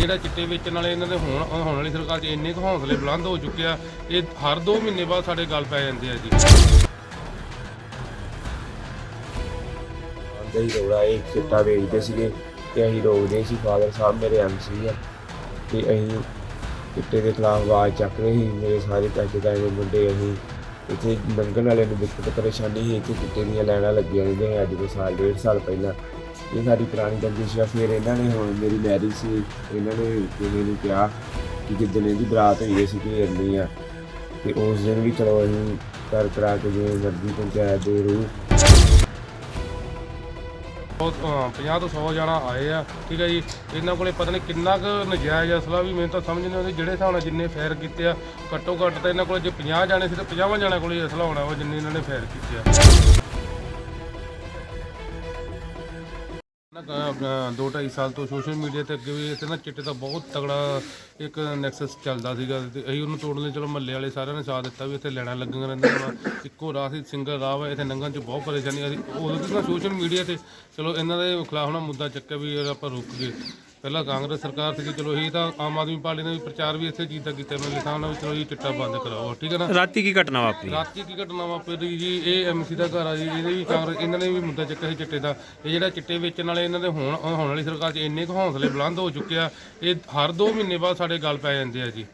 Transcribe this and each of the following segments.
ਜਿਹੜਾ ਚਿੱਟੇ ਵੇਚਣ ਵਾਲੇ ਇਹਨਾਂ ਦੇ ਹੁਣ ਹੋਣ ਵਾਲੀ ਸਰਕਾਰ 'ਚ ਇੰਨੇ ਕੁ ਹੌਸਲੇ ਬੁਲੰਦ ਹੋ ਚੁੱਕੇ ਆ, ਇਹ ਹਰ 2 ਮਹੀਨੇ ਬਾਅਦ ਸਾਡੇ ਗੱਲ ਪੈ ਜਾਂਦੇ ਆ ਜੀ। ਆਂਦੇ ਹੀ ਰੋੜਾ ਇਹ ਚਿੱਟਾ ਵੇਚਦੇ ਸੀਗੇ ਤੇ ਅਸੀਂ ਰੋਕਦੇ ਸੀ, ਫਾਦਰ ਸਾਹਿਬ ਮੇਰੇ ਐਮਸੀ ਆ, ਤੇ ਅਸੀਂ ਚਿੱਟੇ ਦੇ ਖਿਲਾਫ ਆਵਾਜ਼ ਚੱਕ ਰਹੇ ਸੀ, ਮੇਰੇ ਸਾਰੇ ਪੈਸੇ ਤਾਏ ਦੇ ਮੁੰਡੇ ਅਸੀਂ ਇੱਥੇ ਲੰਘਣ ਵਾਲੇ ਨੂੰ ਦਿੱਕਤ, ਪਰੇਸ਼ਾਨੀ ਸੀ, ਇੱਥੇ ਚਿੱਟੇ ਦੀਆਂ ਲਾਈਨਾਂ ਲੱਗੀਆਂ ਰਹਿੰਦੀਆਂ ਅੱਜ ਤੋਂ ਸਾਲ, ਡੇਢ ਸਾਲ ਪਹਿਲਾਂ। ਇਹ ਸਾਡੀ ਪੁਰਾਣੀ ਰੰਜਿਸ਼ ਆ ਫਿਰ ਇਹਨਾਂ ਨੇ ਹੁਣ ਮੇਰੀ ਮੈਰਿਜ ਸੀ ਇਹਨਾਂ ਨੇ ਕਿਸੇ ਨੂੰ ਕਿਹਾ ਕਿ ਜਿੱਦਣ ਇਹਦੀ ਬਰਾਤ ਹੋਈ ਸੀ ਕਿ ਇੰਨੀ ਆ ਤੇ ਉਸ ਦਿਨ ਵੀ ਚਲੋ ਅਸੀਂ ਕਰ ਕਰਾ ਕੇ ਜਿਵੇਂ ਮਰਜ਼ੀ ਪੰਚਾਇਤ ਦੇ ਰੂਹ ਬਹੁਤ ਅ, 50 ਤੋਂ 100 ਜਾਣਾ ਆਏ ਆ ਠੀਕ ਹੈ ਜੀ। ਇਹਨਾਂ ਕੋਲੇ ਪਤਾ ਨਹੀਂ ਕਿੰਨਾ ਕੁ ਨਜਾਇਜ਼ ਅਸਲਾ ਵੀ ਮੈਨੂੰ ਤਾਂ ਸਮਝ ਨਹੀਂ ਆਉਂਦੀ ਜਿਹੜੇ ਹਿਸਾਬ ਨਾਲ ਜਿੰਨੇ ਫੈਰ ਕੀਤੇ ਆ ਘੱਟੋ ਘੱਟ ਤਾਂ ਇਹਨਾਂ ਕੋਲੇ ਜੇ 50 ਜਾਣੇ ਸੀ ਤਾਂ 50 ਜਾਣਿਆਂ ਕੋਲੇ ਹੀ ਅਸਲਾ ਹੋਣਾ ਵਾ ਜਿੰਨੇ ਇਹਨਾਂ ਨੇ ਫੈਰ ਕੀਤੇ ਆ। ਦੋ ਢਾਈ ਸਾਲ ਤੋਂ ਸੋਸ਼ਲ ਮੀਡੀਆ ਤੇ ਅੱਗੇ ਵੀ ਇੱਥੇ ਨਾ ਚਿੱਟੇ ਦਾ ਬਹੁਤ ਤਗੜਾ ਇੱਕ ਨੈਕਸਸ ਚੱਲਦਾ ਸੀਗਾ ਤੇ ਅਸੀਂ ਉਹਨੂੰ ਤੋੜਨ ਲਈ ਚਲੋ ਮਹੱਲੇ ਵਾਲੇ ਸਾਰਿਆਂ ਨੇ ਸਾਥ ਦਿੱਤਾ ਵੀ ਇੱਥੇ ਲੈਣਾ ਲੱਗੀਆਂ ਰਹਿੰਦੀਆਂ ਵਾ, ਇੱਕੋ ਰਾਹ ਸੀ ਸਿੰਗਲ ਰਾਹ ਵਾ, ਇੱਥੇ ਲੰਘਣ 'ਚ ਬਹੁਤ ਪਰੇਸ਼ਾਨੀ ਆਦੀ ਉਦੋਂ ਦੀ ਨਾ ਸੋਸ਼ਲ ਮੀਡੀਆ ਤੇ ਚਲੋ ਇਹਨਾਂ ਦੇ ਖਿਲਾਫ ਨਾ ਮੁੱਦਾ ਚੱਕਿਆ ਵੀ ਯਾਰ ਆਪਾਂ ਰੁਕ ਗਏ। ਪਹਿਲਾਂ ਕਾਂਗਰਸ ਸਰਕਾਰ ਸੀਗੀ ਚਲੋ ਇਹ ਤਾਂ ਆਮ ਆਦਮੀ ਪਾਰਟੀ ਨੇ ਵੀ ਪ੍ਰਚਾਰ ਵੀ ਇੱਥੇ ਚੀਜ਼ ਦਾ ਕੀਤਾ ਮੈਂ ਲਿਖਾਂ ਨਾ ਵੀ ਚਲੋ ਇਹ ਚਿੱਟਾ ਬੰਦ ਕਰਾਓ ਠੀਕ ਹੈ ਨਾ? ਰਾਤੀ ਕੀ ਘਟਨਾ ਵਾਪਰੀ? ਰਾਤੀ ਕੀ ਘਟਨਾ ਵਾਪਰੀ ਜੀ ਇਹ ਐਮਸੀ ਦਾ ਘਰ ਆ ਜੀ ਇਹਦੇ ਵੀ ਕਾਂਗਰਸ ਇਹਨਾਂ ਨੇ ਵੀ ਮੁੱਦਾ ਚੱਕਿਆ ਸੀ ਚਿੱਟੇ ਦਾ। ਇਹ ਜਿਹੜਾ ਚਿੱਟੇ ਵੇਚਣ ਵਾਲੇ ਇਹਨਾਂ ਦੇ ਹੁਣ ਹੋਣ ਵਾਲੀ ਸਰਕਾਰ 'ਚ ਇੰਨੇ ਕੁ ਹੌਸਲੇ ਬੁਲੰਦ ਹੋ ਚੁੱਕੇ ਆ ਇਹ ਹਰ 2 ਮਹੀਨੇ ਬਾਅਦ ਸਾਡੇ ਗੱਲ ਪੈ ਜਾਂਦੇ ਆ ਜੀ।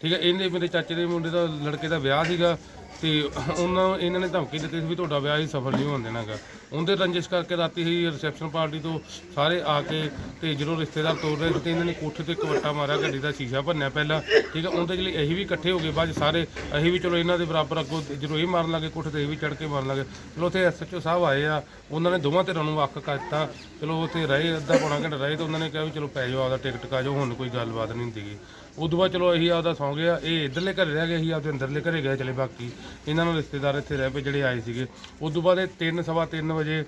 ਠੀਕ ਹੈ ਇਹਦੇ ਮੇਰੇ ਚਾਚੇ ਦੇ ਮੁੰਡੇ ਦਾ ਲੜਕੇ ਦਾ ਵਿਆਹ ਸੀਗਾ। ਤੇ ਉਹਨਾਂ ਇਹਨਾਂ ਨੇ ਧਮਕੀ ਦਿੱਤੀ ਸੀ ਵੀ ਤੁਹਾਡਾ ਵਿਆਹ ਹੀ ਸਫਲ ਨਹੀਂ ਹੋਣ ਦੇਣਾਗਾ। ਉਹਦੇ ਰੰਜਿਸ਼ ਕਰਕੇ ਰਾਤੀ ਹੀ ਰਿਸੈਪਸ਼ਨ ਪਾਰਟੀ ਤੋਂ ਸਾਰੇ ਆ ਕੇ ਤੇ ਜਦੋਂ ਰਿਸ਼ਤੇਦਾਰ ਤੋਰ ਰਹੇ ਸੀ ਤੇ ਇਹਨਾਂ ਨੇ ਕੋਠੇ ਤੇ ਇੱਕ ਮਾਰਿਆ, ਗੱਡੀ ਦਾ ਸ਼ੀਸ਼ਾ ਭੰਨਿਆ ਪਹਿਲਾਂ। ਠੀਕ ਹੈ, ਉਹਦੇ ਲਈ ਅਸੀਂ ਵੀ ਇਕੱਠੇ ਹੋ ਗਏ, ਬਾਅਦ 'ਚ ਸਾਰੇ ਅਸੀਂ ਵੀ ਚਲੋ ਇਹਨਾਂ ਦੇ ਬਰਾਬਰ ਅੱਗੋਂ ਜਦੋਂ ਇਹ ਮਾਰਨ ਲੱਗੇ, ਕੋਠੇ ਤੇ ਇਹ ਵੀ ਚੜ ਕੇ ਮਾਰਨ ਲੱਗੇ। ਚਲੋ ਉੱਥੇ ਐਸਐਚਓ ਸਾਹਿਬ ਆਏ ਆ, ਉਹਨਾਂ ਨੇ ਦੋਵਾਂ ਧਿਰਾਂ ਨੂੰ ਵੱਖ ਕਰ ਦਿੱਤਾ ਚਲੋ ਉੱਥੇ ਰਹੇ, ਅੱਧਾ ਪੌਣਾ ਘੰਟਾ ਰਹੇ ਤੇ ਉਹਨਾਂ ਨੇ ਕਿਹਾ ਵੀ ਚਲੋ ਪੈ ਜਾਓ, ਆਪਦਾ ਟਿਕਟ ਕਾ ਜਾਓ, ਹੁਣ ਕੋਈ ਗੱਲਬਾਤ ਨਹੀਂ ਹੁੰਦੀਗੀ ਉਦੋਂ ਬਾਅਦ ਚਲੋ ਅਸੀਂ ਆਪਦਾ ਸੌਂ ਗਿਆ। ਇਹ ਇਧਰਲੇ ਘਰੇ ਰਹਿ ਗਏ ਅਸੀਂ ਆਪਦੇ ਅੰਦਰਲੇ ਘਰੇ ਗਏ ਚਲੇ ਬਾਕੀ। ਇਹਨਾਂ ਨੂੰ ਰਿਸ਼ਤੇਦਾਰ ਇੱਥੇ ਰਹਿ ਪਏ ਜਿਹੜੇ ਆਏ ਸੀਗੇ। ਉਦੋਂ ਬਾਅਦ ਇਹ ਤਿੰਨ, ਸਵਾ ਤਿੰਨ ਵਜੇ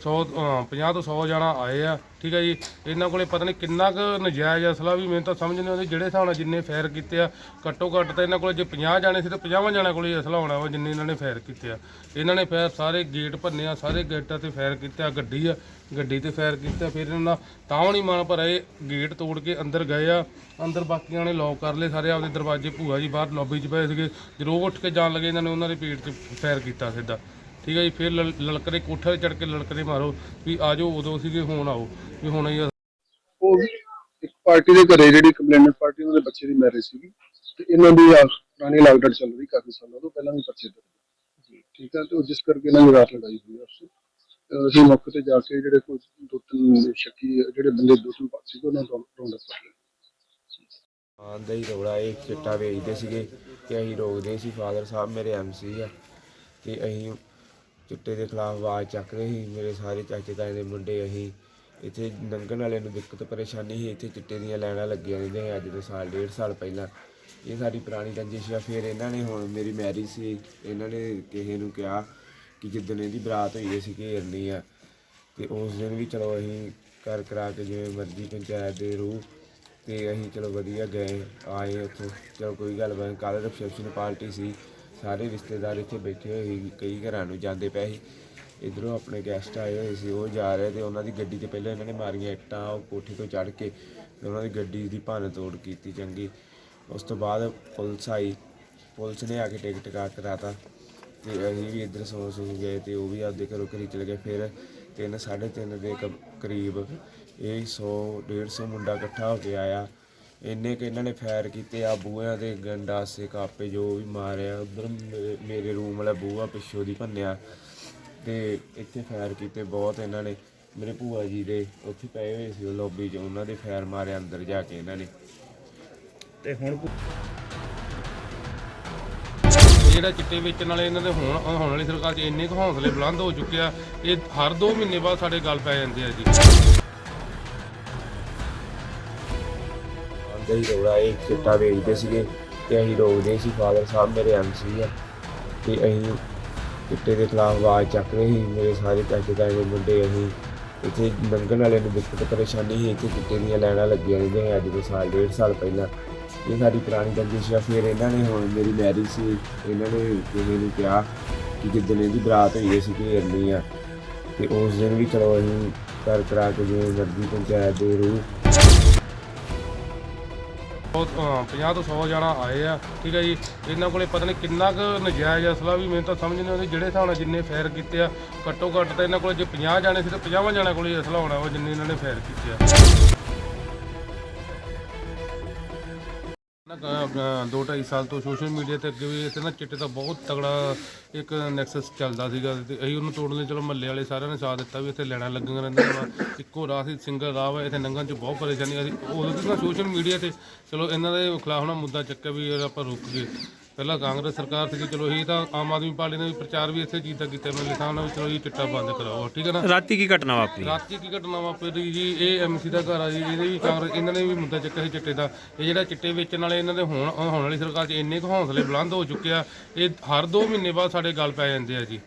100 50 ਤੋਂ 100 ਜਾਣਾ ਆਏ ਆ। ਠੀਕ ਹੈ ਜੀ। ਇਹਨਾਂ ਕੋਲੇ ਪਤਾ ਨਹੀਂ ਕਿੰਨਾ ਕੁ ਨਜਾਇਜ਼ ਅਸਲਾ ਵੀ ਮੈਨੂੰ ਤਾਂ ਸਮਝ ਨਹੀਂ ਆਉਂਦੀ, ਜਿਹੜੇ ਹਿਸਾਬ ਨਾਲ ਜਿੰਨੇ ਫਾਇਰ ਕੀਤੇ ਆ, ਘੱਟੋ ਘੱਟ ਤਾਂ ਇਹਨਾਂ ਕੋਲੇ ਜੇ 50 ਜਾਣੇ ਸੀ ਤਾਂ 50 ਜਾਣਿਆਂ ਕੋਲੇ ਹੀ ਅਸਲਾ ਹੋਣਾ ਵਾ, ਜਿੰਨੇ ਇਹਨਾਂ ਨੇ ਫਾਇਰ ਕੀਤੇ ਆ। ਇਹਨਾਂ ਨੇ ਫਾਇਰ ਸਾਰੇ ਗੇਟ ਭੰਨੇ ਆ, ਸਾਰੇ ਗੇਟਾਂ ਤੇ ਫਾਇਰ ਕੀਤੇ ਆ, ਗੱਡੀ ਆ, ਗੱਡੀ ਤੇ ਫਾਇਰ ਕੀਤਾ ਫਿਰ ਇਹਨਾਂ ਦਾ ਤਾਂ ਵੀ ਨਹੀਂ ਮਨ ਪਰ ਇਹ ਗੇਟ ਤੋੜ ਕੇ ਅੰਦਰ ਗਏ ਆ। ਅੰਦਰ ਬਾਕੀਆਂ ਨੇ ਲੌਕ ਕਰ ਲਏ, ਸਾਰੇ ਆਪਦੇ ਦਰਵਾਜ਼ੇ ਭੂਆ ਜੀ ਬਾਹਰ ਲੌਬੀ 'ਚ ਪਏ ਸੀਗੇ। ਜਦੋਂ ਉਹ ਉੱਠ ਕੇ ਜਾਣ ਲੱਗੇ, ਇਹਨਾਂ ਨੇ ਉਹਨਾਂ ਦੇ ਪੇਟ 'ਚ ਫਾਇਰ ਕੀਤਾ ਸਿੱਧਾ। ਠੀਕ ਹੈ ਜੀ ਫਿਰ ਲਲ- ਲਲਕਰੇ ਕੋਠੇ ਤੇ ਚੜ ਕੇ ਲਲਕਰੇ ਮਾਰੋ ਵੀ ਆ ਜਾਓ ਉਦੋਂ ਸੀਗੇ ਹੁਣ ਆਓ। ਵੀ ਹੁਣ ਹੀ ਉਹ ਇੱਕ ਪਾਰਟੀ ਦੇ ਘਰੇ ਜਿਹੜੀ ਕੰਪਲੇਨਟ ਪਾਰਟੀ ਉਹਨਾਂ ਦੇ ਬੱਚੇ ਦੀ ਮੈਰਿਜ ਸੀਗੀ। ਤੇ ਇਹਨਾਂ ਦੀ ਆ ਪੁਰਾਣੀ ਲਾਕਡਾਊਨ ਚੱਲ ਰਹੀ ਕਾਫੀ ਸਾਲਾਂ ਤੋਂ ਪਹਿਲਾਂ ਵੀ ਬੱਚੇ ਜੀ ਠੀਕ ਹੈ ਤੇ ਉਹ ਜਿਸ ਕਰਕੇ ਇਹਨਾਂ ਦੀ ਰਾਤ ਲੜਾਈ ਹੋਈ ਅਹ ਅਸੀਂ ਮੌਕੇ ਤੇ ਜਾ ਕੇ ਜਿਹੜੇ ਕੋਈ ਦੋ ਤਿੰਨ ਸ਼ੱਕੀ ਜਿਹੜੇ ਬੰਦੇ ਦੋ ਤਿੰਨ ਪਾਸੇ ਸੀਗੇ ਉਹਨਾਂ ਨੂੰ ਰੌਂਡ ਅਪ ਕਰ ਲਿਆ ਹੀ ਰੋੜਾ ਇਹ ਚਿੱਟਾ ਵੇਚਦੇ ਸੀਗੇ ਤੇ ਅਸੀਂ ਰੋਕਦੇ ਸੀ। ਫਾਦਰ ਸਾਹਿਬ ਮੇਰੇ ਐਮਸੀ ਆ ਤੇ ਅਸੀਂ ਚਿੱਟੇ ਦੇ ਖਿਲਾਫ ਆਵਾਜ਼ ਚੱਕ ਰਹੇ ਸੀ। ਮੇਰੇ ਸਾਰੇ ਚਾਚੇ ਤਾਏ ਦੇ ਮੁੰਡੇ, ਅਸੀਂ ਇੱਥੇ ਲੰਘਣ ਵਾਲੇ ਨੂੰ ਦਿੱਕਤ, ਪਰੇਸ਼ਾਨੀ ਸੀ। ਇੱਥੇ ਚਿੱਟੇ ਦੀਆਂ ਲਾਈਨਾਂ ਲੱਗੀਆਂ ਰਹਿੰਦੀਆਂ ਸੀ ਅੱਜ ਤੋਂ ਸਾਲ, ਡੇਢ ਸਾਲ ਪਹਿਲਾਂ। ਇਹ ਸਾਡੀ ਪੁਰਾਣੀ ਰੰਜਿਸ਼ ਆ। ਫਿਰ ਇਹਨਾਂ ਨੇ ਹੁਣ ਮੇਰੀ ਮੈਰਿਜ ਸੀ। ਇਹਨਾਂ ਨੇ ਕਿਸੇ ਨੂੰ ਕਿਹਾ ਕਿ ਜਿੱਦਣ ਇਹਦੀ ਬਰਾਤ ਹੋਈ, ਅਸੀਂ ਘੇਰਨੀ ਆ। ਤੇ ਉਸ ਦਿਨ ਵੀ ਚਲੋ ਅਸੀਂ ਕਰ ਕਰਾ ਕੇ ਜਿਵੇਂ ਮਰਜ਼ੀ ਪੰਚਾਇਤ ਦੇ ਰੂਹ ਤੇ ਅਸੀਂ ਚਲੋ ਵਧੀਆ ਗਏ, ਆਏ ਉੱਥੋਂ। ਚਲੋ ਕੋਈ ਗੱਲ ਬਾਤ ਕੱਲ ਰਿਸੈਪਸ਼ਨ ਪਾਰਟੀ ਸੀ। ਸਾਰੇ ਰਿਸ਼ਤੇਦਾਰ ਇੱਥੇ ਬੈਠੇ ਹੋਏ ਸੀ, ਕਈ ਘਰਾਂ ਨੂੰ ਜਾਂਦੇ ਪਏ ਸੀ। ਇਧਰੋਂ ਆਪਣੇ ਗੈਸਟ ਆਏ ਹੋਏ ਸੀ, ਉਹ ਜਾ ਰਹੇ ਤੇ ਉਹਨਾਂ ਦੀ ਗੱਡੀ ਤੇ ਪਹਿਲਾਂ ਇਹਨਾਂ ਨੇ ਮਾਰੀਆਂ ਇੱਟਾਂ, ਉਹ ਕੋਠੇ ਤੋਂ ਚੜ੍ਹ ਕੇ ਤੇ ਉਹਨਾਂ ਦੀ ਗੱਡੀ ਦੀ ਭੰਨ ਤੋੜ ਕੀਤੀ ਚੰਗੀ। ਉਸ ਤੋਂ ਬਾਅਦ ਪੁਲਿਸ ਆਈ, ਪੁਲਿਸ ਨੇ ਆ ਕੇ ਟਿਕਟ ਕਾ, ਕਰਾਤਾ ਤੇ ਅਸੀਂ ਵੀ ਇੱਧਰ ਸੌ ਸੌ ਗਏ ਤੇ ਉਹ ਵੀ ਆਪਦੇ ਘਰੋਂ ਘਰੀ ਚਲੇ ਗਏ। ਫਿਰ ਤਿੰਨ, ਸਾਢੇ ਤਿੰਨ ਦੇ ਕ- ਕਰੀਬ ਇਹ 100 150 ਮੁੰਡਾ ਇਕੱਠਾ ਹੋ ਕੇ ਆਇਆ। ਇੰਨੇ ਕਿ ਇਹਨਾਂ ਨੇ ਫਾਇਰ ਕੀਤੇ ਆ ਬੂਹਿਆਂ ਦੇ ਗੰਡਾਸੇ ਕਾਪੇ ਜੋ ਵੀ ਮਾਰਿਆ ਉਧਰ ਮੇਰੇ ਰੂਮ ਵਾਲਾ ਬੂਹਾ ਪਿੱਛੋਂ ਦੀ ਭੰਨਿਆ ਤੇ ਇੱਥੇ ਫਾਇਰ ਕੀਤੇ ਬਹੁਤ ਇਹਨਾਂ ਨੇ। ਮੇਰੇ ਭੂਆ ਜੀ ਦੇ ਉੱਥੇ ਪਏ ਹੋਏ ਸੀ ਉਹ ਲੌਬੀ 'ਚ ਉਹਨਾਂ ਦੇ ਫਾਇਰ ਮਾਰੇ ਅੰਦਰ ਜਾ ਕੇ ਇਹਨਾਂ ਨੇ। ਤੇ ਹੁਣ ਜਿਹੜਾ ਚਿੱਟੇ ਵੇਚਣ ਵਾਲੇ ਇਹਨਾਂ ਦੇ ਹੁਣ ਹੋਣ ਵਾਲੀ ਸਰਕਾਰ 'ਚ ਇੰਨੇ ਕੁ ਹੌਸਲੇ ਬੁਲੰਦ ਹੋ ਚੁੱਕੇ ਆ ਇਹ ਹਰ 2 ਮਹੀਨੇ ਬਾਅਦ ਸਾਡੇ ਗੱਲ ਪੈ ਜਾਂਦੇ ਆ ਜੀ। ਆਂਦਾ ਹੀ ਰੋੜਾ ਇਹ ਚਿੱਟਾ ਵੇਚਦੇ ਸੀਗੇ ਤੇ ਅਸੀਂ ਰੋਕਦੇ ਸੀ ਫਾਦਰ ਸਾਹਿਬ ਮੇਰੇ ਐਮਸੀ ਆ। ਤੇ ਅਸੀਂ ਚਿੱਟੇ ਦੇ ਖਿਲਾਫ ਆਵਾਜ਼ ਚੱਕ ਰਹੇ ਸੀ, ਮੇਰੇ ਸਾਰੇ ਪੈਸੇ ਤਾਏ ਦੇ ਮੁੰਡੇ ਅਸੀਂ ਇੱਥੇ ਲੰਘਣ ਵਾਲੇ ਨੂੰ ਦਿੱਕਤ, ਪਰੇਸ਼ਾਨੀ ਸੀ, ਇੱਥੇ ਚਿੱਟੇ ਦੀਆਂ ਲਾਈਨਾਂ ਲੱਗੀਆਂ ਰਹਿੰਦੀਆਂ ਅੱਜ ਤੋਂ ਸਾਲ, ਡੇਢ ਸਾਲ ਪਹਿਲਾਂ। ਇਹ ਸਾਡੀ ਪੁਰਾਣੀ ਰੰਜਿਸ਼ ਆ, ਫਿਰ ਇਹਨਾਂ ਨੇ ਹੁਣ ਮੇਰੀ ਮੈਰਿਜ ਸੀ, ਇਹਨਾਂ ਨੇ ਕਿਸੇ ਨੂੰ ਕਿਹਾ ਕਿ ਜਿੱਦਣ ਇਹਦੀ ਬਰਾਤ ਹੋਈ ਅਸੀਂ ਇੰਨੀ ਆ। ਤੇ ਉਸ ਦਿਨ ਵੀ ਚਲੋ ਅਸੀਂ ਕਰ ਕਰਾ ਕੇ ਜਿਵੇਂ ਮਰਜ਼ੀ ਪੰਚਾਇਤ ਦੇ ਰੂਹ 50 ਤੋਂ 100 ਜਣਾ ਆਏ ਆ, ਠੀਕ ਹੈ ਜੀ। ਇਹਨਾਂ ਕੋਲੇ ਪਤਾ ਨਹੀਂ ਕਿੰਨਾ ਕੁ ਨਜਾਇਜ਼ ਅਸਲਾ ਵੀ ਮੈਨੂੰ ਤਾਂ ਸਮਝ ਨਹੀਂ ਆਉਂਦੀ, ਜਿਹੜੇ ਹਿਸਾਬ ਨਾਲ ਜਿੰਨੇ ਫੈਰ ਕੀਤੇ ਆ, ਘੱਟੋ ਘੱਟ ਤਾਂ ਇਹਨਾਂ ਕੋਲੇ ਜੇ 50 ਜਾਣੇ ਸੀ ਤਾਂ 50 ਜਣਿਆਂ ਕੋਲੇ ਹੀ ਅਸਲਾ ਹੋਣਾ ਵਾ, ਜਿੰਨੇ ਇਹਨਾਂ ਨੇ ਫੈਰ ਕੀਤੇ ਆ। ਦੋ ਢਾਈ ਸਾਲ ਤੋਂ ਸੋਸ਼ਲ ਮੀਡੀਆ ਤੇ ਅੱਗੇ ਵੀ ਇੱਥੇ ਨਾ ਚਿੱਟੇ ਦਾ ਬਹੁਤ ਤਗੜਾ ਇੱਕ ਨੈਕਸਸ ਚੱਲਦਾ ਸੀਗਾ ਤੇ ਅਸੀਂ ਉਹਨੂੰ ਤੋੜਨ ਲਈ ਚਲੋ ਮਹੱਲੇ ਵਾਲੇ ਸਾਰਿਆਂ ਨੇ ਸਾਥ ਦਿੱਤਾ ਵੀ ਇੱਥੇ ਲੈਣਾ ਲੱਗੀਆਂ ਰਹਿੰਦੀਆਂ ਵਾ ਇੱਕੋ ਰਾਹ ਸੀ ਸਿੰਗਲ ਰਾਹ ਵਾ, ਇੱਥੇ ਲੰਘਣ 'ਚ ਬਹੁਤ ਪਰੇਸ਼ਾਨੀ ਆ। ਸੀ ਉਦੋਂ ਤੋਂ ਸੋਸ਼ਲ ਮੀਡੀਆ ਤੇ, ਚਲੋ ਇਹਨਾਂ ਦੇ ਖਿਲਾਫ ਨਾ ਮੁੱਦਾ ਚੱਕਿਆ ਵੀ ਯਾਰ ਆਪਾਂ ਰੁਕ ਗਏ। ਪਹਿਲਾਂ ਕਾਂਗਰਸ ਸਰਕਾਰ ਸੀਗੀ ਚਲੋ ਇਹ ਤਾਂ ਆਮ ਆਦਮੀ ਪਾਰਟੀ ਨੇ ਵੀ ਪ੍ਰਚਾਰ ਵੀ ਇੱਥੇ ਚੀਜ਼ ਦਾ ਕੀਤਾ ਸਾਹਿਬ ਨਾਲ ਵੀ ਚਲੋ ਇਹ ਚਿੱਟਾ ਬੰਦ ਕਰਾਓ ਠੀਕ ਹੈ ਨਾ? ਰਾਤੀ ਕੀ ਘਟਨਾ ਵਾਪਰੀ? ਰਾਤੀ ਕੀ ਘਟਨਾ ਵਾਪਰੀ ਜੀ ਇਹ ਐਮਸੀ ਦਾ ਘਰ ਆ ਜੀ ਇਹਦੇ ਵੀ ਕਾਂਗਰਸ ਇਹਨਾਂ ਨੇ ਵੀ ਮੁੱਦਾ ਚੱਕਿਆ ਸੀ ਚਿੱਟੇ ਦਾ। ਇਹ ਜਿਹੜਾ ਚਿੱਟੇ ਵੇਚਣ ਵਾਲੇ ਇਹਨਾਂ ਦੇ ਹੁਣ ਹੋਣ ਵਾਲੀ ਸਰਕਾਰ 'ਚ ਇੰਨੇ ਕੁ ਹੌਸਲੇ ਬੁਲੰਦ ਹੋ ਚੁੱਕੇ ਆ ਇਹ ਹਰ 2 ਮਹੀਨੇ ਬਾਅਦ ਸਾਡੇ ਗੱਲ ਪੈ ਜਾਂਦੇ ਆ ਜੀ।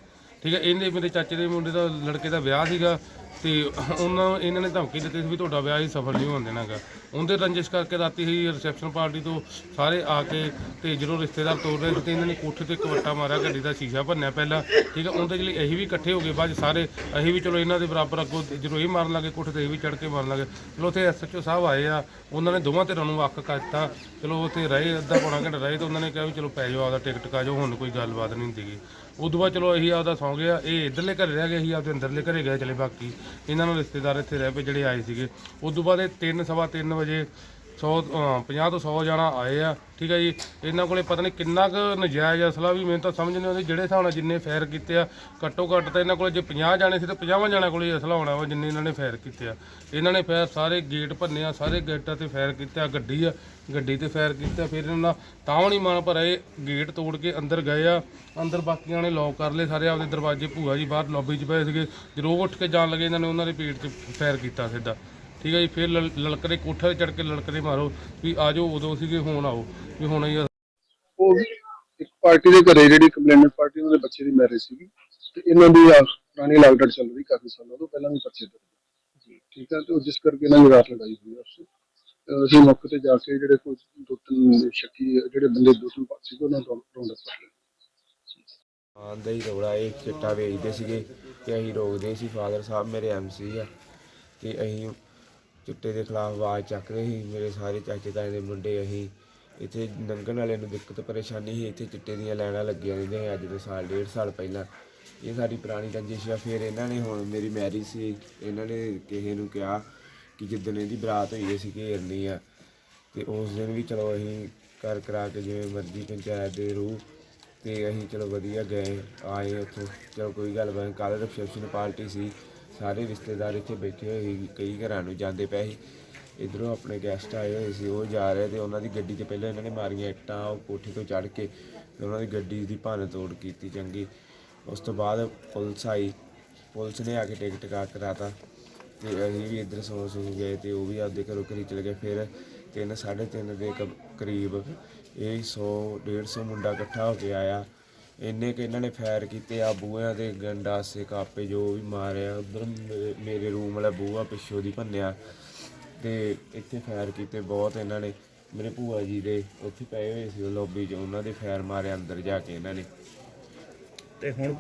ਠੀਕ ਹੈ ਇਹਨੇ ਮੇਰੇ ਚਾਚੇ ਦੇ ਮੁੰਡੇ ਦਾ ਲੜਕੇ ਦਾ ਵਿਆਹ ਸੀਗਾ ਤੇ ਉਹਨਾਂ ਇਹਨਾਂ ਨੇ ਧਮਕੀ ਦਿੱਤੀ ਸੀ ਵੀ ਤੁਹਾਡਾ ਵਿਆਹ ਹੀ ਸਫਲ ਨਹੀਂ ਹੋਣ ਦੇਣਾਗਾ। ਉਹਦੇ ਰੰਜਿਸ਼ ਕਰਕੇ ਰਾਤੀ ਹੀ ਰਿਸੈਪਸ਼ਨ ਪਾਰਟੀ ਤੋਂ ਸਾਰੇ ਆ ਕੇ ਤੇ ਜਦੋਂ ਰਿਸ਼ਤੇਦਾਰ ਤੋੜ ਰਹੇ ਸੀ ਤੇ ਇਹਨਾਂ ਨੇ ਕੋਠੇ ਤੇ ਕਵੱਟਾ ਮਾਰਿਆ, ਗੱਡੀ ਦਾ ਸ਼ੀਸ਼ਾ ਭੰਨਿਆ ਪਹਿਲਾਂ। ਠੀਕ ਹੈ ਉਹਦੇ ਲਈ ਅਸੀਂ ਵੀ ਇਕੱਠੇ ਹੋ ਗਏ, ਬਾਅਦ 'ਚ ਸਾਰੇ ਅਸੀਂ ਵੀ ਚਲੋ ਇਹਨਾਂ ਦੇ ਬਰਾਬਰ ਅੱਗੋਂ ਜਦੋਂ ਇਹ ਮਾਰਨ ਲੱਗੇ ਕੋਠੇ ਤੇ ਇਹ ਵੀ ਚੜ ਕੇ ਮਾਰਨ ਲੱਗੇ। ਚਲੋ ਉੱਥੇ ਐਸਐਚਓ ਸਾਹਿਬ ਆਏ ਆ, ਉਹਨਾਂ ਨੇ ਦੋਵਾਂ ਧਿਰਾਂ ਨੂੰ ਵੱਖ ਕਰਤਾ ਚਲੋ ਉੱਥੇ ਰਹੇ, ਅੱਧਾ ਪੌਣਾ ਘੰਟਾ ਰਹੇ ਤੇ ਉਹਨਾਂ ਨੇ ਕਿਹਾ ਵੀ ਚਲੋ ਪੈ ਜਾਓ, ਆਪਦਾ ਟਿਕਟ ਕਾ ਜਾਓ, ਹੁਣ ਕੋਈ ਗੱਲਬਾਤ ਨਹੀਂ ਹੁੰਦੀਗੀ ਉਦੋਂ ਬਾਅਦ ਚਲੋ ਅਸੀਂ ਆਪਦਾ ਸੌਂ ਗਿਆ। ਇਹ ਇਧਰਲੇ ਘਰੇ ਰਹਿ ਗਏ ਅਸੀਂ ਆਪਦੇ ਅੰਦਰਲੇ ਘਰੇ ਗਏ ਚਲੇ ਬਾਕੀ। ਇਹਨਾਂ ਨੂੰ ਰਿਸ਼ਤੇਦਾਰ ਇੱਥੇ ਰਹਿ ਪਏ ਜਿਹੜੇ ਆਏ ਸੀਗੇ। ਉਦੋਂ ਬਾਅਦ ਇਹ ਤਿੰਨ, ਸਵਾ ਤਿੰਨ ਵਜੇ 100 50 ਤੋਂ 100 ਜਾਣਾ ਆਏ ਆ, ਠੀਕ ਹੈ ਜੀ। ਇਹਨਾਂ ਕੋਲੇ ਪਤਾ ਨਹੀਂ ਕਿੰਨਾ ਕੁ ਨਜਾਇਜ਼ ਅਸਲਾ ਵੀ, ਮੈਨੂੰ ਤਾਂ ਸਮਝ ਨਹੀਂ ਆਉਂਦੀ ਜਿਹੜੇ ਹਿਸਾਬ ਨਾਲ ਜਿੰਨੇ ਫੈਰ ਕੀਤੇ ਆ। ਘੱਟੋ ਘੱਟ ਤਾਂ ਇਹਨਾਂ ਕੋਲੇ ਜੇ 50 ਜਾਣੇ ਸੀ ਤਾਂ 50 ਜਣਿਆਂ ਕੋਲੇ ਹੀ ਅਸਲਾ ਹੋਣਾ ਵਾ, ਜਿੰਨੇ ਇਹਨਾਂ ਨੇ ਫੈਰ ਕੀਤੇ ਆ। ਇਹਨਾਂ ਨੇ ਫੈਰ ਸਾਰੇ ਗੇਟ ਭੰਨੇ ਆ, ਸਾਰੇ ਗੇਟਾਂ ਤੇ ਫੈਰ ਕੀਤੇ ਆ, ਗੱਡੀ ਆ, ਗੱਡੀ ਤੇ ਫੈਰ ਕੀਤਾ ਫਿਰ ਇਹਨਾਂ ਦਾ ਤਾਂ ਵੀ ਨਹੀਂ ਮਨ ਭਰੇ ਗੇਟ ਤੋੜ ਕੇ ਅੰਦਰ ਗਏ ਆ। ਅੰਦਰ ਬਾਕੀਆਂ ਨੇ ਲੌਕ ਕਰ ਲਏ, ਸਾਰੇ ਆਪਦੇ ਦਰਵਾਜ਼ੇ ਭੂਆ ਜੀ ਬਾਹਰ ਲੌਬੀ 'ਚ ਪਏ ਸੀਗੇ। ਜਦੋਂ ਉੱਠ ਕੇ ਜਾਣ ਲੱਗੇ, ਇਹਨਾਂ ਨੇ ਉਹਨਾਂ ਦੇ ਪੇਟ 'ਚ ਫੈਰ ਕੀਤਾ ਸਿੱਧਾ। ਠੀਕ ਹੈ ਜੀ ਫਿਰ ਲਲ- ਲਲਕਦੇ ਕੋਠੇ ਤੇ ਚੜ ਕੇ ਲਲਕਦੇ ਮਾਰੋ ਵੀ ਆਜੋ ਉਦੋਂ ਸੀਗੇ ਹੁਣ ਆਓ ਵੀ ਹੁਣ ਹੀ ਉਹ ਇੱਕ ਪਾਰਟੀ ਦੇ ਘਰੇ ਜਿਹੜੀ ਕੰਪਲੇਨਟ ਪਾਰਟੀ ਉਹਨਾਂ ਦੇ ਬੱਚੇ ਦੀ ਮੈਰਿਜ ਸੀਗੀ ਤੇ ਇਹਨਾਂ ਦੀ ਆ ਪੁਰਾਣੀ ਲਾਗਡਟ ਚੱਲ ਰਹੀ ਕਾਫੀ ਸਾਲਾਂ ਤੋਂ ਪਹਿਲਾਂ ਵੀ ਪਰਚੇ ਦਰਜ ਜੀ। ਠੀਕ ਹੈ ਤੇ ਉਹ ਜਿਸ ਕਰਕੇ ਇਹਨਾਂ ਦੀ ਰਾਤ ਲੜਾਈ ਹੋਈ ਵਿੱਚ। ਅਹ ਅਸੀਂ ਮੌਕੇ ਤੇ ਜਾ ਕੇ ਜਿਹੜੇ ਕੋਈ ਦੋ ਤਿੰਨ ਸ਼ੱਕੀ ਜਿਹੜੇ ਬੰਦੇ ਦੋ ਤਿੰਨ ਪਾਸੇ ਉਹਨਾਂ ਨੂੰ ਰੌਂਡ ਅਪ ਕਰ ਲਿਆ। ਹਾਂ ਦਹੀਂ ਰੋੜਾ ਇਹ ਚਿੱਟਾ ਵੇਚਦੇ ਸੀਗੇ ਤੇ ਅਸੀਂ ਰੋਕਦੇ ਸੀ ਫਾਦਰ ਸਾਹਿਬ ਮੇਰੇ ਐਮਸੀ ਆ ਤੇ ਅਸੀਂ ਚਿੱਟੇ ਦੇ ਖਿਲਾਫ ਆਵਾਜ਼ ਚੱਕ ਰਹੇ ਸੀ। ਮੇਰੇ ਸਾਰੇ ਚਾਚੇ ਤਾਏ ਦੇ ਮੁੰਡੇ, ਅਸੀਂ ਇੱਥੇ ਲੰਘਣ ਵਾਲਿਆਂ ਨੂੰ ਦਿੱਕਤ ਪਰੇਸ਼ਾਨੀ ਸੀ। ਇੱਥੇ ਚਿੱਟੇ ਦੀਆਂ ਲਾਈਨਾਂ ਲੱਗੀਆਂ ਰਹਿੰਦੀਆਂ ਸੀ ਅੱਜ ਤੋਂ ਸਾਲ, ਡੇਢ ਸਾਲ ਪਹਿਲਾਂ। ਇਹ ਸਾਡੀ ਪੁਰਾਣੀ ਰੰਜਿਸ਼ ਆ। ਫਿਰ ਇਹਨਾਂ ਨੇ ਹੁਣ ਮੇਰੀ ਮੈਰਿਜ ਸੀ। ਇਹਨਾਂ ਨੇ ਕਿਸੇ ਨੂੰ ਕਿਹਾ ਕਿ ਜਿੱਦਣ ਇਹਦੀ ਬਰਾਤ ਹੋਈ, ਅਸੀਂ ਘੇਰਨੀ ਆ। ਤੇ ਉਸ ਦਿਨ ਵੀ ਚਲੋ ਅਸੀਂ ਕਰ ਕਰਾ ਕੇ ਜਿਵੇਂ ਮਰਜ਼ੀ ਪੰਚਾਇਤ ਦੇ ਰੂਹ ਤੇ ਅਸੀਂ ਚਲੋ ਵਧੀਆ ਗਏ, ਆਏ ਉੱਥੋਂ। ਚਲੋ ਕੋਈ ਗੱਲ ਬਾਤ ਕੱਲ ਰਿਸੈਪਸ਼ਨ ਪਾਰਟੀ ਸੀ। ਸਾਰੇ ਰਿਸ਼ਤੇਦਾਰ ਇੱਥੇ ਬੈਠੇ ਹੋਏ ਸੀ, ਕਈ ਘਰਾਂ ਨੂੰ ਜਾਂਦੇ ਪਏ ਸੀ। ਇਧਰੋਂ ਆਪਣੇ ਗੈਸਟ ਆਏ ਹੋਏ ਸੀ, ਉਹ ਜਾ ਰਹੇ ਤੇ ਉਹਨਾਂ ਦੀ ਗੱਡੀ ਤੇ ਪਹਿਲਾਂ ਇਹਨਾਂ ਨੇ ਮਾਰੀਆਂ ਇੱਟਾਂ, ਉਹ ਕੋਠੇ ਤੋਂ ਚੜ੍ਹ ਕੇ ਤੇ ਉਹਨਾਂ ਦੀ ਗੱਡੀ ਦੀ ਭੰਨ ਤੋੜ ਕੀਤੀ ਚੰਗੀ। ਉਸ ਤੋਂ ਬਾਅਦ ਪੁਲਿਸ ਆਈ, ਪੁਲਿਸ ਨੇ ਆ ਕੇ ਟਿਕਟ ਕਾ, ਕਰਾਤਾ ਤੇ ਅਸੀਂ ਵੀ ਇੱਧਰ ਸੌ ਸੌ ਗਏ ਤੇ ਉਹ ਵੀ ਆਪਦੇ ਘਰੋਂ ਘਰੀ ਚਲੇ ਗਏ। ਫਿਰ ਤਿੰਨ, ਸਾਢੇ ਤਿੰਨ ਦੇ ਕ- ਕਰੀਬ ਇਹ 100 150 ਮੁੰਡਾ ਇਕੱਠਾ ਹੋ ਕੇ ਆਇਆ। ਇੰਨੇ ਕਿ ਇਹਨਾਂ ਨੇ ਫਾਇਰ ਕੀਤੇ ਆ ਬੂਹਿਆਂ ਦੇ ਗੰਡਾਸੇ ਕਾਪੇ ਜੋ ਵੀ ਮਾਰਿਆ, ਉਧਰ ਮੇਰੇ ਰੂਮ ਵਾਲਾ ਬੂਹਾ ਪਿੱਛੋਂ ਦੀ ਭੰਨਿਆ ਤੇ ਇੱਥੇ ਫਾਇਰ ਕੀਤੇ ਬਹੁਤ ਇਹਨਾਂ ਨੇ। ਮੇਰੇ ਭੂਆ ਜੀ ਦੇ ਉੱਥੇ ਪਏ ਹੋਏ ਸੀ ਉਹ ਲੌਬੀ 'ਚ, ਉਹਨਾਂ ਦੇ ਫਾਇਰ ਮਾਰੇ ਅੰਦਰ ਜਾ ਕੇ ਇਹਨਾਂ ਨੇ। ਤੇ ਹੁਣ